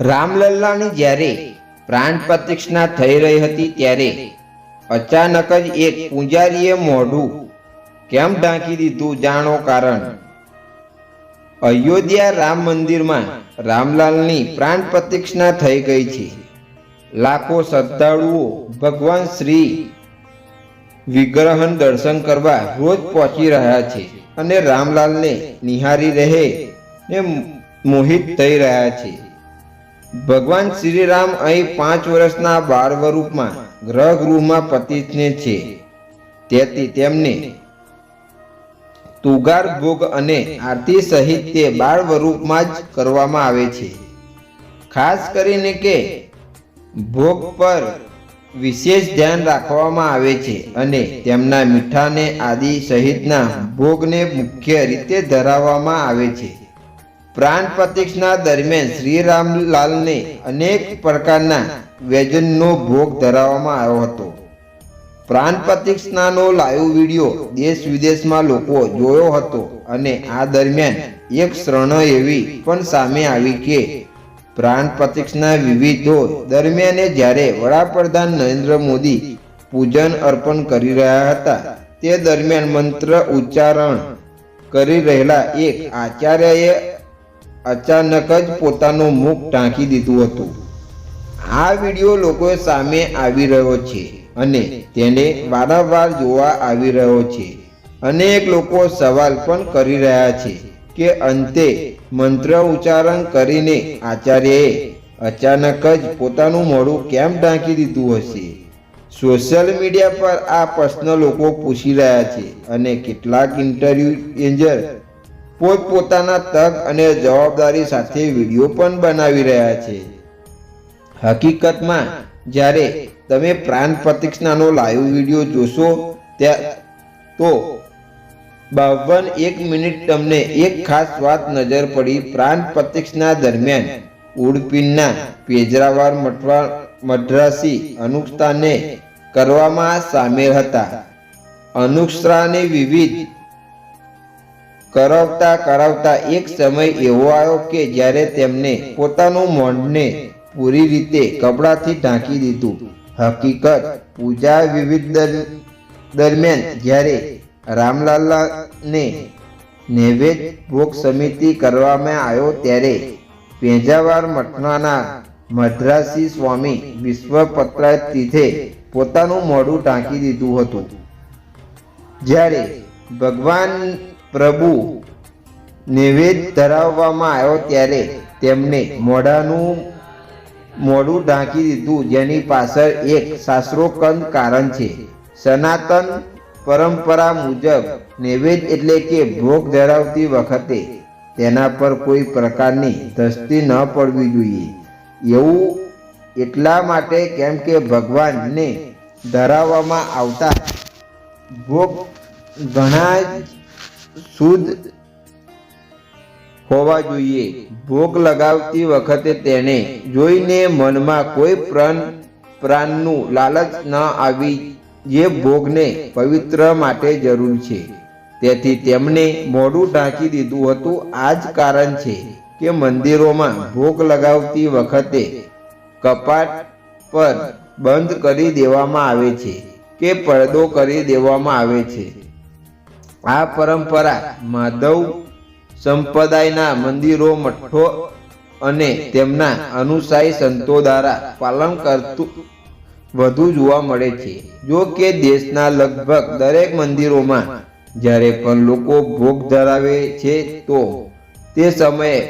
રામલલ્લાની જ્યારે પ્રાણ પ્રતિષ્ઠા થઈ રહી હતી ત્યારે અચાનક જ એક પૂજારીએ મોઢું કેમ ઢાંકી દીધું જાણો કારણ? અયોધ્યા રામ મંદિરમાં રામલાલની પ્રાણ પ્રતિષ્ઠા થઈ ગઈ છે. લાખો શ્રદ્ધાળુઓ ભગવાન શ્રી વિગ્રહન દર્શન કરવા રોજ પહોંચી રહ્યા છે અને રામલાલને નિહારી રહે ને મોહિત થઈ રહ્યા છે. ભગવાન શ્રીરામ અહીં પાંચ વર્ષના બાળ સ્વરૂપમાં ગ્રહ ગૃહમાં પતિથને છે. તેથી તેમને તુગાર ભોગ અને આરતી સહિત તે બાળ સ્વરૂપમાં જ કરવામાં આવે છે. ખાસ કરીને કે ભોગ પર વિશેષ ધ્યાન રાખવામાં આવે છે અને તેમના મીઠાને આદિ સહિતના ભોગને મુખ્ય રીતે ધરાવવામાં આવે છે. પ્રાણ પ્રતિષ્ઠા દરમિયાન શ્રી રામલાલને અનેક પ્રકારના વ્યંજનનો ભોગ ધરાવવામાં આવ્યો હતો. પ્રાણ પ્રતિષ્ઠાનો લાઈવ વીડિયો દેશ વિદેશમાં લોકો જોયો હતો અને આ દરમિયાન એક શરણ એવી પણ સામે આવી કે પ્રાણ પ્રતિષ્ઠા વિવિધો દરમિયાન જ્યારે વડાપ્રધાન નરેન્દ્ર મોદી પૂજન અર્પણ કરી રહ્યા હતા, તે દરમિયાન મંત્ર ઉચ્ચારણ કરી રહેલા એક આચાર્યએ અચાનક જ પોતાનું મુખ ઢાંકી દીધું હતું. આ વીડિયો લોકો સામે આવી રહ્યો છે અને તેને વારંવાર જોવા આવી રહ્યો છે. અનેક લોકો સવાલ પણ કરી રહ્યા છે કે અંતે મંત્ર ઉચ્ચારણ કરીને આચાર્યએ અચાનક જ પોતાનું મોઢું કેમ ઢાંકી દીધું હશે? સોશિયલ મીડિયા પર આ પ્રશ્ન લોકો પૂછી રહ્યા છે અને કેટલાક ઇન્ટરવ્યુએન્જર પોતપોતાના તક અને જવાબદારી સાથે વીડિયો પણ બનાવી રહ્યા છે. હકીકતમાં, જ્યારે તમે પ્રાણ પ્રતિક્ષાનો લાઈવ વીડિયો જોશો, ત્યાં તો બાવન એક મિનિટ તમને એક ખાસ વાત નજર પડી પ્રાણ પ્રતિક્ષા દરમિયાન ઉડપીનના પેજરાવાર મઠવા, મદ્રાસી અનુષ્ઠાને કરવામાં સામેલ હતા. અનુષ્ઠાને વિવિધ કરાવતા કરાવતા એક સમય એવો આવ્યો કે જ્યારે તેમને પોતાનું મોઢને પૂરી રીતે કપડાથી ઢાંકી દીધું. હકીકત, પૂજા વિવિધ દરમિયાન જ્યારે રામલાલાને નૈવેદ ભોગ સમિતિ કરવામાં આવ્યો ત્યારે પેજાવાર મઠનાના મદ્રાસી સ્વામી વિશ્વપત્રાય તીથે પોતાનું મોઢું ઢાંકી દીધું હતું. જ્યારે ભગવાન પ્રભુ નૈવેદ્ય ધરાવવામાં આવ્યો ત્યારે તેમને મોઢાનું મોઢું ઢાંકી દીધું, જેની પાછળ એક શાસ્ત્રોકંદ કારણ છે. સનાતન પરંપરા મુજબ નૈવેદ્ય એટલે કે ભોગ ધરાવતી વખતે તેના પર કોઈ પ્રકારની દ્રષ્ટિ ન પડવી જોઈએ. એવું એટલા માટે કેમ કે ભગવાનને ધરાવવામાં આવતા ભોગ ઘણા શુદ્ધ હોવા જોઈએ. ભોગ લગાવતી વખતે તેને જોઈને મનમાં કોઈ પ્રણ, પ્રાણનું લાલચ ન આવી જે ભોગને પવિત્ર માટે જરૂર છે. તેથી તેમણે મોઢું ઢાંકી દીધું હતું. આ જ કારણ છે કે મંદિરોમાં ભોગ લગાવતી વખતે કપાટ પર બંધ કરી દેવામાં આવે છે કે પડદો કરી દેવામાં આવે છે. આ પરંપરા માધવ સંપ્રદાયના મંદિરો મઠો અને તેમના અનુસાયી સંતો દ્વારા પાલન કરતું વધુ જોવા મળે છે. જો કે દેશના લગભગ દરેક મંદિરોમાં જ્યારે પણ લોકો ભોગ ધરાવે છે તો તે સમયે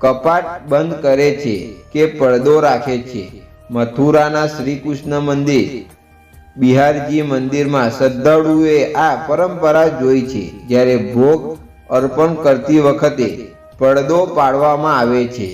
કપાટ બંધ કરે છે કે પડદો રાખે છે. મથુરાના શ્રી કૃષ્ણ મંદિર બિહારજી મંદિરમાં શ્રદ્ધાળુએ આ પરંપરા જોઈ છે, જ્યારે ભોગ અર્પણ કરતી વખતે પડદો પાડવામાં આવે છે.